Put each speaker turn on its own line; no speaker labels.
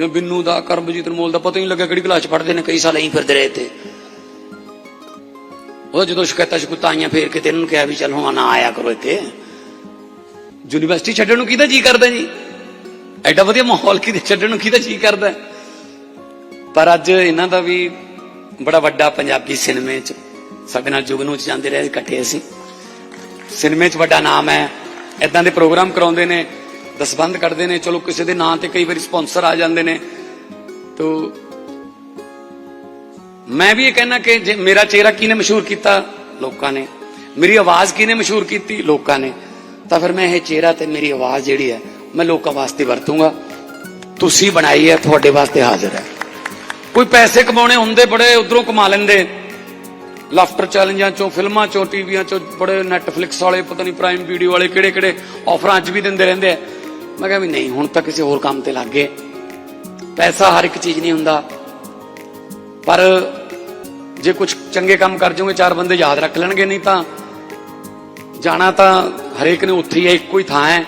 ਜਿਵੇਂ ਬਿੰਨੂ ਦਾ, ਕਰਮਜੀਤ ਅਨਮੋਲ ਦਾ ਪਤਾ ਹੀ ਨਹੀਂ ਲੱਗਾ ਕਿਹੜੀ ਕਲਾਸ ਪੜ੍ਹਦੇ ਨੇ, ਕਈ ਸਾਲ ਐਂ ਫਿਰਦੇ ਰਹੇ ਤੇ। ਉਹ ਜਦੋਂ ਸ਼ਿਕਾਇਤਾਂ ਸ਼ਿਕਾਇਤਾਂ ਆਈਆਂ, ਫੇਰ ਕਿਤੇ ਇਹਨਾਂ ਨੂੰ ਕਿਹਾ ਵੀ ਚੱਲ ਹੁਣ ਨਾ ਆਇਆ ਕਰੋ ਇੱਥੇ। ਯੂਨੀਵਰਸਿਟੀ ਛੱਡਣ ਨੂੰ ਕਿਹਦਾ ਜੀ ਕਰਦਾ ਜੀ? ਐਡਾ ਵਧੀਆ ਮਾਹੌਲ ਕਿਤੇ ਛੱਡਣ ਨੂੰ ਕਿਹਦਾ ਜੀ ਕਰਦਾ? ਪਰ ਅੱਜ ਇਹਨਾਂ ਦਾ ਵੀ ਬੜਾ ਵੱਡਾ ਪੰਜਾਬੀ ਸਿਨੇਮੇ 'ਚ, ਸਾਡੇ ਨਾਲ ਜੁਗਨੂ 'ਚ ਜਾਂਦੇ ਰਹੇ, ਇਕੱਠੇ ਅਸੀਂ। ਸਿਨੇਮੇ 'ਚ ਵੱਡਾ ਨਾਮ ਹੈ ਇਦਾਂ ਦੇ ਪ੍ਰੋਗਰਾਮ ਕਰਾਉਂਦੇ ਨੇ। ਦਸਬੰਦ ਕਰਦੇ ਨੇ, ਚਲੋ ਕਿਸੇ ਦੇ ਨਾਂ ਤੇ ਕਈ ਵਾਰੀ ਸਪਾਂਸਰ ਆ ਜਾਂਦੇ ਨੇ। ਤੋ ਮੈਂ ਵੀ ਇਹ ਕਹਿਣਾ ਕਿ ਜੇ ਮੇਰਾ ਚਿਹਰਾ ਕਿਹਨੇ ਮਸ਼ਹੂਰ ਕੀਤਾ? ਲੋਕਾਂ ਨੇ। ਮੇਰੀ ਆਵਾਜ਼ ਕਿਹਨੇ ਮਸ਼ਹੂਰ ਕੀਤੀ? ਲੋਕਾਂ ਨੇ। ਤਾਂ ਫਿਰ ਮੈਂ ਇਹ ਚਿਹਰਾ ਤੇ ਮੇਰੀ ਆਵਾਜ਼ ਜਿਹੜੀ ਹੈ, ਮੈਂ ਲੋਕਾਂ ਵਾਸਤੇ ਵਰਤੂੰਗਾ। ਤੁਸੀਂ ਬਣਾਈ ਹੈ, ਤੁਹਾਡੇ ਵਾਸਤੇ ਹਾਜ਼ਰ ਹੈ। ਕੋਈ ਪੈਸੇ ਕਮਾਉਣੇ ਹੁੰਦੇ, ਬੜੇ ਉਧਰੋਂ ਕਮਾ ਲੈਂਦੇ। ਲਾਫਟਰ ਚੈਲੰਜਾਂ ਚੋਂ, ਫਿਲਮਾਂ ਚੋਂ, ਟੀਵੀਆਂ ਚੋਂ, ਬੜੇ ਨੈਟਫਲਿਕਸ ਵਾਲੇ, ਪਤਾ ਨਹੀਂ ਪ੍ਰਾਈਮ ਵੀਡੀਓ ਵਾਲੇ ਕਿਹੜੇ ਕਿਹੜੇ ਆਫਰਾਂ ਅੱਜ ਵੀ ਦਿੰਦੇ ਰਹਿੰਦੇ ਆ। ਮੈਂ ਕਿਹਾ ਵੀ ਨਹੀਂ, ਹੁਣ ਤਾਂ ਕਿਸੇ ਹੋਰ ਕੰਮ ਤੇ ਲੱਗ ਗਏ। ਪੈਸਾ ਹਰ ਇੱਕ ਚੀਜ਼ ਨਹੀਂ ਹੁੰਦਾ। ਪਰ ਜੇ ਕੁਝ ਚੰਗੇ ਕੰਮ ਕਰ ਜਾਓਗੇ, ਚਾਰ ਬੰਦੇ ਯਾਦ ਰੱਖ ਲੈਣਗੇ, ਨਹੀਂ ਤਾਂ ਜਾਣਾ ਤਾਂ ਹਰੇਕ ਨੇ ਉੱਥੇ ਹੀ ਹੈ, ਇੱਕੋ ਹੀ ਥਾਂ ਹੈ।